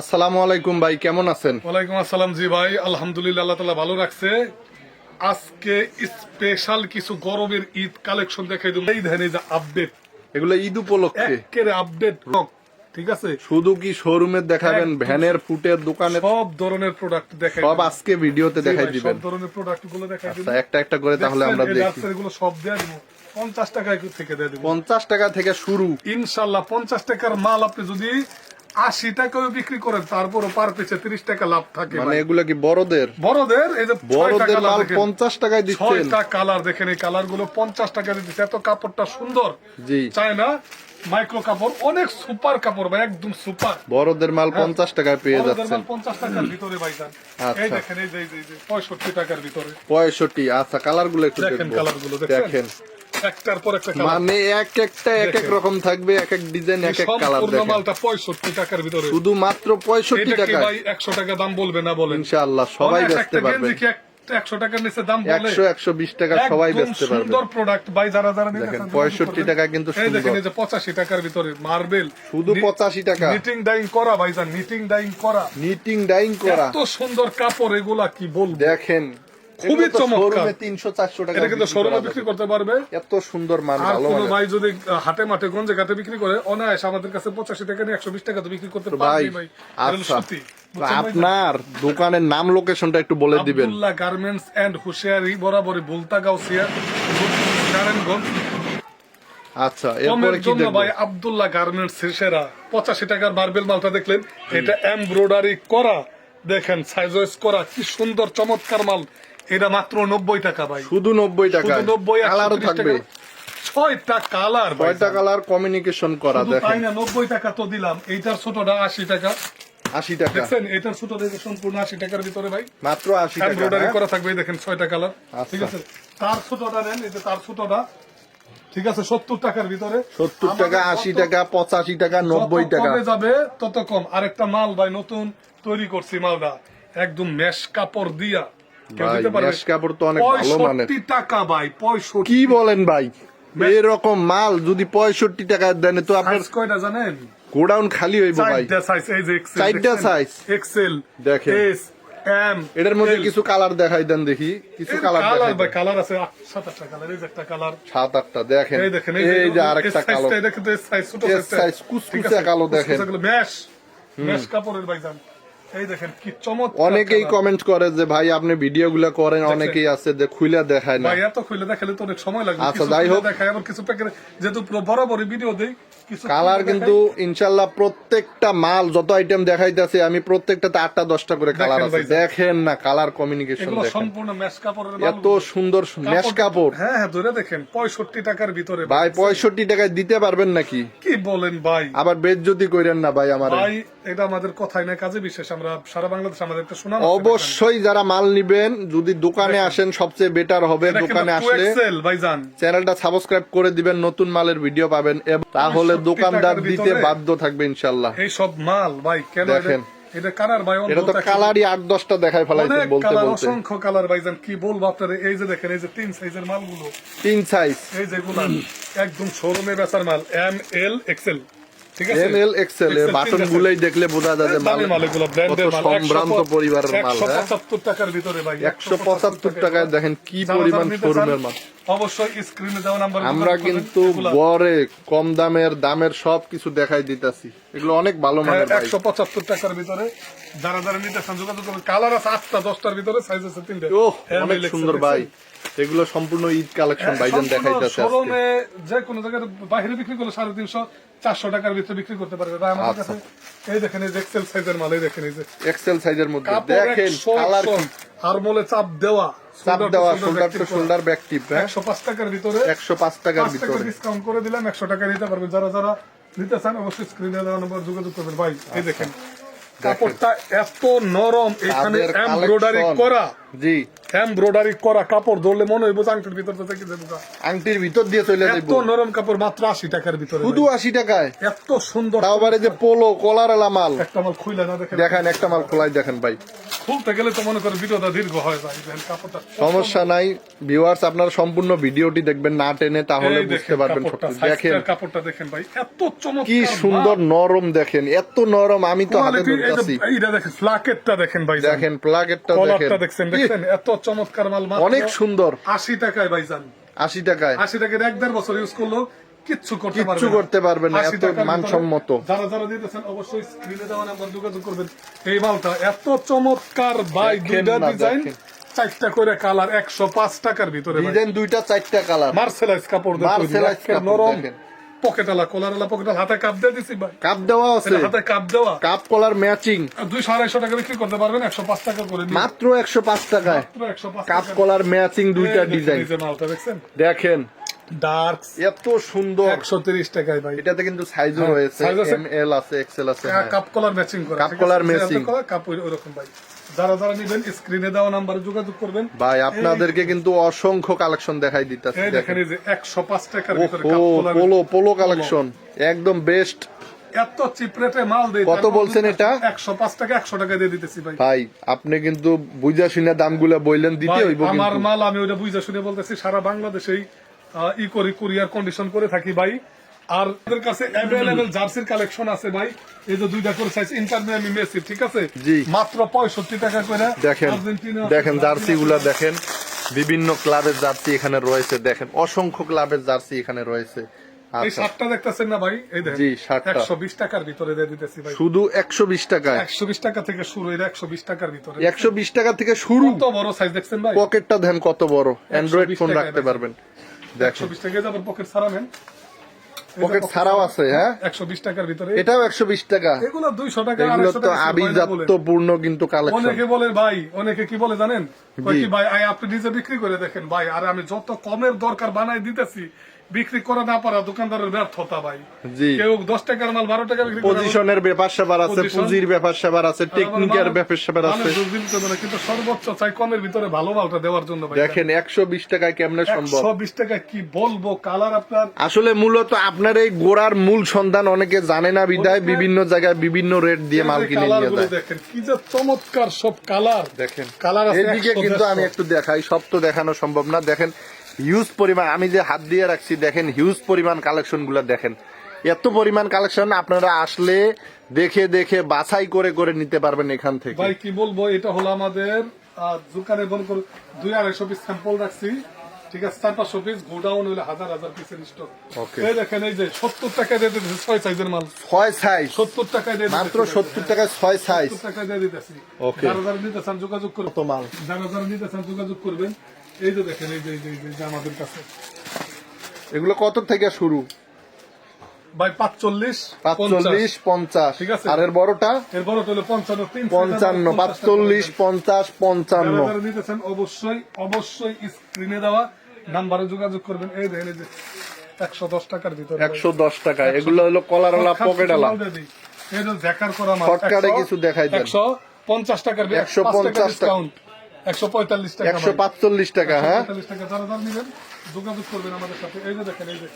আসসালামু আলাইকুম ভাই কেমন আছেন? ওয়ালাইকুম আসসালাম জি ভাই আলহামদুলিল্লাহ আল্লাহ তালা ভালো রাখছে। আজকে স্পেশাল কিছু গরমের ঈদ কালেকশন দেখাই দেবো। এই ধরনের যে আপডেট এগুলো ঈদ উপলক্ষে। আপডেট ঠিক আছে? শুধু কি শোরুমে দেখাবেন ভ্যানের ফুটের দোকানে? সব ধরনের প্রোডাক্ট দেখাই সব আজকে ভিডিওতে দেখাই দিবেন। সব ধরনের প্রোডাক্টগুলো দেখাই আচ্ছা দেবো। একটা একটা করে তাহলে আমরা দেখি। রাস্তারগুলো সব দেয়া দেবো। পঞ্চাশ টাকা থেকে দিয়ে দেবো। পঞ্চাশ টাকা থেকে শুরু। ইনশাল্লাহ পঞ্চাশ টাকার মাল আপনি যদি আশি টাকাও বিক্রি করেন তারপরও পার পেছে তিরিশ টাকা লাভ থাকে মানে। এগুলো কি বড়দের? বড়দের এই যে বড়দের পঞ্চাশ টাকায় ছয়টা কালার দেখেন এই কালারগুলো পঞ্চাশ টাকা দিচ্ছে এত কাপড়টা সুন্দর। জি। চায় না মাইক্রো কাপড় অনেক সুপার কাপড় ভাই একদম সুপার। বড়দের মাল পঞ্চাশ টাকায় পেয়ে যাচ্ছেন। পঞ্চাশ টাকার ভিতরে ভাই আচ্ছা। এই দেখেন এই যে পঁয়ষট্টি টাকার ভিতরে। পঁয়ষট্টি আচ্ছা কালারগুলো একটু দেখেন কালারগুলো দেখেন। একটার পর একটা মানে এক একটা এক এক রকম থাকবে এক এক ডিজাইন এক এক কালার দেখেন। মালটা পঁয়ষট্টি টাকার ভিতরে। শুধু মাত্র পঁয়ষট্টি এটা কি টাকায়। ভাই একশো টাকা দাম বলবে না বলেন? ইনশাআল্লাহ সবাই বেচতে পারবে। গেঞ্জি কি এক- একশো টাকার নিচে দাম বলে? একশো একশো বিশ টাকা সবাই বেচতে পারবে। সুন্দর প্রোডাক্ট ভাই যারা যারা দেখেন, চান, 65 টাকা কিন্তু এই দেখেন এই যে পঁচাশি টাকার ভিতরে মার্বেল শুধু 85 টাকা। নিটিং ডাইং করা ভাই ভাইজান নিটিং ডাইং করা। নিটিং ডাইং করা। এত সুন্দর কাপড় এগুলা কি বলব? দেখেন খুবই চমৎকার। তিনশো চারশো টাকা এটা কিন্তু বিক্রি শোরুমে বিক্রি করতে পারবে। এত সুন্দর মান আর কোন ভাই যদি হাটে মাঠে গঞ্জে ঘাটে বিক্রি করে অনায়াস আমাদের কাছে পঁচাশি টাকা নিয়ে একশো বিশ টাকা তো বিক্রি করতে পারবে ভাই। আচ্ছা। সত্যি? আপনার দোকানের নাম লোকেশনটা একটু বলে দিবেন। আব্দুল্লাহ গার্মেন্টস এন্ড হুশিয়ারি বরাবরই গাউসিয়া নারায়ণগঞ্জ। আচ্ছা এরপরে কি দেখব? ভাই আব্দুল্লাহ গার্মেন্টস সেরা। পঁচাশি টাকার মার্বেল মালটা দেখলেন। এটা এমব্রয়ডারি করা। দেখেন সাইজ করা। কি সুন্দর চমৎকার মাল। এটা মাত্র নব্বই টাকা ভাই। শুধু নব্বই টাকা। নব্বই কালারও থাকবে। ছয়টা কালার কয়টা কালার কমিউনিকেশন করা দেখেন। না নব্বই টাকা তো দিলাম। এইটার ছোটটা আশি টাকা। আশি টাকা। দেখছেন? এটার ছোট দেখে সম্পূর্ণ আশি টাকার ভিতরে ভাই। মাত্র আশি টাকা এমব্রয়ডারি? করা থাকবে দেখেন ছয়টা কালার। ঠিক আছে? তার ছোটটা নেন এই যে তার ছোটটা। ঠিক আছে? সত্তর টাকার ভিতরে। সত্তর টাকা আশি টাকা পঁচাশি টাকা নব্বই টাকা। যাবে তত কম। আরেকটা মাল ভাই নতুন তৈরি করছি মালটা। একদম মেশ কাপড় দিয়া। ভাই কাপড় তো অনেক ভালো পঁয়ষট্টি টাকা ভাই পঁয়ষট্টি। কি বলেন ভাই? এরকম মাল যদি পঁয়ষট্টি টাকা দেন তো আপনার কয়টা জানেন? গোডাউন খালি হইব ভাই। চারটা সাইজ এক্সেল দেখেন। এস এম এটার মধ্যে কিছু কালার দেখাই দেন দেখি। কিছু কালার কালার ভাই কালার আছে সাত আটটা কালার এই যে একটা কালার সাত আটটা দেখেন। এই দেখেন এই যে আরেকটা কালো। এই ছোট size, কুচকুচে কালো দেখেন। mesh, mesh কাপড়ের ভাইজান। এই দেখেন কি চমৎকার অনেকেই কমেন্ট করে যে ভাই আপনি ভিডিও গুলা করেন অনেকেই আছে যে খুলে দেখায় না। ভাই এত খুলে দেখালে তো অনেক সময় লাগবে। আচ্ছা, যাই হোক। দেখায় আবার কিছু প্যাকেট যেহেতু বরাবরই ভিডিও দেই কালার কিন্তু ইনশাল্লাহ প্রত্যেকটা মাল যত আইটেম দেখাইতেছে আমি প্রত্যেকটাতে আটটা দশটা করে কালার আছে। দেখেন। না কালার কমিউনিকেশন সম্পূর্ণ কাপড়ের এত সুন্দর মেশ কাপড় হ্যাঁ হ্যাঁ ধরে দেখেন পঁয়ষট্টি টাকার ভিতরে ভাই পঁয়ষট্টি টাকায় দিতে পারবেন নাকি? কি বলেন ভাই? আবার বেদ যদি কইরেন না ভাই আমার। ভাই এটা আমাদের কথাই না কাজে বিশেষ আমরা সারা বাংলাদেশ অবশ্যই যারা মাল নিবেন যদি দোকানে আসেন সবচেয়ে বেটার হবে দোকানে আসলে। চ্যানেলটা সাবস্ক্রাইব করে দিবেন নতুন মালের ভিডিও পাবেন তাহলে দোকানদার দিতে বাধ্য থাকবে ইনশাল্লাহ এই সব মাল ভাই কেন দেখেন। এটা কালার ভাই এটা তো কালারই আট দশটা দেখাই ফেলাইছে বলতে বলতে। অসংখ্য কালার ভাইজান কি বলব আপনারা এই যে দেখেন এই যে তিন সাইজের মালগুলো। তিন সাইজ এই যেগুলো একদম শোরুমে বেচার মাল এম এল এক্সেল ঠিক আছে? এল এক্সেল এর বাটন তিনটা দেখলে বোঝা যায় যে মাল দামি এগুলো ব্র্যান্ডের মাল সম্ভ্রান্ত পরিবারের মাল একশো হ্যাঁ? পঁচাত্তর টাকার ভিতরে ভাই একশো পঁচাত্তর টাকায় দেখেন কি পরিমাণ শোরুমের মাল। অবশ্যই স্ক্রিনে দেওয়া নাম্বার আমরা কিন্তু গড়ে কম দামের দামের সব কিছু দেখাই দিতাছি। এগুলো অনেক ভালো মানের ভাই একশো পঁচাত্তর টাকার ভিতরে। যারা যারা নিতে চান যোগাযোগ করবেন কালার আছে আটটা দশটার ভিতরে সাইজ আছে অনেক সুন্দর ভাই এগুলো সম্পূর্ণ ঈদ কালেকশন ভাইজান দেখাইতেছে শোরুমে যে কোনো জায়গায় বাইরে বিক্রি করলে সাড়ে তিনশো চারশো টাকার ভিতরে বিক্রি করতে পারবে। তাই আমাদের আচ্ছা। কাছে এই দেখেন এই এক্সেল সাইজের মাল এই দেখেন এই যে এক্সেল সাইজের মধ্যে। দেখেন একশো কালার একশো, আর মোলে চাপ দেওয়া চাপ দেওয়া shoulder to shoulder back tip হ্যাঁ? একশো পাঁচ টাকার ভিতরে একশো পাঁচ টাকার টাকা ভিতরে। ডিসকাউন্ট করে দিলাম একশো টাকা নিতে পারবেন। যারা যারা নিতে চান অবশ্যই স্ক্রিনে দেওয়া নম্বর যোগাযোগ করবেন। ভাই এই। দেখেন কাপড়টা এত নরম এখানে এমব্রয়ডারি করা। জি। এমব্রয়ডারি করা কাপড় ধরলে মনে হইব আংটির ভিতর থেকে যাব আংটির ভিতর দিয়ে চলে এত নরম কাপড় মাত্র আশি টাকার ভিতরে শুধু আশি টাকায়? এত সুন্দর যে পোলো কলার এলা মাল। একটা মাল খুইলে না দেখেন। দেখেন একটা মাল খোলাই দেখেন ভাই। খুলতে গেলে তো মনে করেন ভিডিওটা দীর্ঘ হয়ে কাপড়টা। সমস্যা নাই। ভিউয়ার্স আপনারা সম্পূর্ণ ভিডিওটি দেখবেন না টেনে তাহলে বুঝতে পারবেন দেখেন। কাপড়টা দেখেন ভাই এত চমৎকার কি সুন্দর নরম দেখেন এত নরম আমি তো হাতে ধরতেছি। এইটা দেখেন ফ্লাকেটটা দেখেন ভাই। দেখেন দেখেন। দেখছেন দেখছেন এত চমৎকার মাল অনেক সুন্দর। আশি টাকায় ভাইজান। আশি টাকায়। আশি টাকার এক দেড় বছর ইউজ করল কিচ্ছু করতে পারবে না। করতে পারবে না, এত মানসম্মত। যারা যারা দিতেছেন অবশ্যই স্ক্রিনে দেওয়া নাম্বার যোগাযোগ করবেন। এই মালটা এত চমৎকার ভাই দেখেন দুইটা ডিজাইন চারটা করে কালার একশো পাঁচ টাকার ভিতরে ডিজাইন দুইটা চারটা কালার মার্সেলাইজ কাপড় মার্সেলাইজ কাপড় নরম। পকেটালা কলারালা পকেটাল হাতে কাপ দিয়ে দিছি ভাই। কাপ দেওয়া আছে। হাতে কাপ দেওয়া। কাপ কলার ম্যাচিং দুই সাড়াইশো টাকা বিক্রি করতে পারবেন একশো পাঁচ টাকা করে মাত্র একশো পাঁচ টাকায়। কাপ কলার ম্যাচিং দুইটা ডিজাইন দেখছেন? দেখেন। ডার্ক এত সুন্দর। একশো তিরিশ টাকায় ভাই। এটাতে কিন্তু সাইজও হ্যাঁ, রয়েছে এম এল আছে এক্সেল আছে। কাপ কলার ম্যাচিং করা কাপ কলার করা, কাপ ভাই। যারা যারা নিবেন স্ক্রিনে দেওয়া নাম্বারে যোগাযোগ করবেন। ভাই আপনাদেরকে কিন্তু অসংখ্য কালেকশন দেখাই দিতেছি দেখেন এই যে একশো পাঁচ টাকার ভিতরে cup collar polo polo collection একদম বেস্ট এত চিপ রেটে মাল দেয় কত বলছেন এটা? একশো পাঁচ টাকা একশো টাকা দিয়ে দিতেছি ভাই। ভাই আপনি কিন্তু বুঝা শুনে দামগুলা বললেন দিতে হইব আমার মাল আমি ওইটা বুঝে শুনে বলতেছি সারা বাংলাদেশেই ই করি কুরিয়ার কন্ডিশন করে থাকি ভাই। আর আমাদের কাছে অ্যাভেলেবেল জার্সির কালেকশন আছে ভাই। এই যে দুইটা করে সাইজ ইন্টারমিয়ামি মেসি ঠিক আছে। মাত্র পঁয়ষট্টি টাকা করে দেখেন দেখেন জার্সি গুলা দেখেন। বিভিন্ন ক্লাবের জার্সি এখানে রয়েছে দেখেন। অসংখ্য ক্লাবের জার্সি এখানে রয়েছে। এই আচ্ছা। শার্টটা দেখতেছেন না ভাই? এই দেখেন জি, শার্টটা। একশো বিশ টাকার ভিতরে দিয়ে দিতেছি ভাই। শুধু একশো বিশ টাকায় একশো বিশ টাকা থেকে শুরু এটা একশো বিশ টাকার ভিতরে। একশো বিশ টাকা থেকে শুরু। কত বড় সাইজ দেখছেন ভাই? পকেটটা দেন কত বড়। অ্যান্ড্রয়েড ফোন রাখতে পারবেন। একশো বিশ টাকা যাবার পকেট ছাড়াও আছে হ্যাঁ? একশো বিশ টাকার ভিতরে। এটাও একশো বিশ টাকা। এগুলো দুইশো টাকা এগুলো তো কিন্তু কালেকশন অনেকে বলে ভাই অনেকে কি বলে জানেন? কি ভাই আপনি নিজে বিক্রি করে দেখেন ভাই আর আমি যত কমের দরকার বানাই দিতেছি বিক্রি করা না পারা দোকানদারের ব্যর্থতা ভাই। জি। কেউ দশ টাকার মাল বারো টাকা বিক্রি পজিশনের ব্যাপার স্যাপার আছে পুঁজির ব্যাপার স্যাপার আছে টেকনিকের ব্যাপার স্যাপার আছে। কিন্তু সর্বোচ্চ চাই কমের ভিতরে ভালো মালটা দেওয়ার জন্য দেখেন একশো বিশ টাকায় কেমনে সম্ভব? একশো বিশ টাকা কি বলব? কালার আপনার আসলে মূলত আপনার এই গোড়ার মূল সন্ধান অনেকে জানে না বিদায় বিভিন্ন জায়গায় বিভিন্ন রেট দিয়ে মাল কিনে নিয়ে যায়। দেখেন কি যে চমৎকার সব কালার। দেখেন কালার আছে এদিকে কিন্তু আমি একটু দেখাই সব তো দেখানো সম্ভব না। দেখেন হিউজ পরিমাণ আমি যে হাত দিয়ে রাখছি দেখেন হিউজ পরিমাণ কালেকশনগুলা দেখেন। এত পরিমাণ কালেকশন আপনারা আসলে দেখে দেখে বাছাই করে করে নিতে পারবেন এখান থেকে। ভাই কি বলব এটা হলো আমাদের দোকানে মনে করো দুই আড়াইশো পিস স্যাম্পল রাখছি। ঠিক আছে চার পাঁচশো পিস গোডাউন হলে হাজার হাজার পিসের স্টক. এই দেখেন এই যে সত্তর টাকা দিয়ে দিতেছি ছয় সাইজের মাল। ছয় সাইজ সত্তর টাকায় দিয়ে মাত্র। সত্তর টাকায় ছয় সাইজ টাকায় দিয়ে দিতেছি. যারা যারা নিতে চান যোগাযোগ করবেন মাল? যারা যারা নিতে চান যোগাযোগ করবেন। এই যে দেখেন এই যে এই যে আমাদের কাছে। এগুলো কত থেকে শুরু? ভাই পাঁচচল্লিশ পাঁচচল্লিশ পঞ্চাশ। ঠিক আছে। আর এর বড়টা? এর বড় হলো পঞ্চান্ন পঞ্চান্ন পাঁচচল্লিশ পঞ্চাশ পঞ্চান্ন। যারা যারা নিতে চান অবশ্যই অবশ্যই স্ক্রিনে দেওয়া নাম্বারে যোগাযোগ করবেন। এই দেখেন এই যে একশো দশ টাকার ভিতরে। একশো দশ টাকা। এগুলো হলো কলারওয়ালা দেখার করা কিছু দেখাই। একশো পঞ্চাশ টাকার 150 টাকা। একশো পঁয়তাল্লিশ টাকা একশো পাঁচচল্লিশ টাকা হ্যাঁ? টাকা। যারা যারা নেবেন যোগাযোগ করবেন আমাদের সাথে। এই যে দেখেন এই যে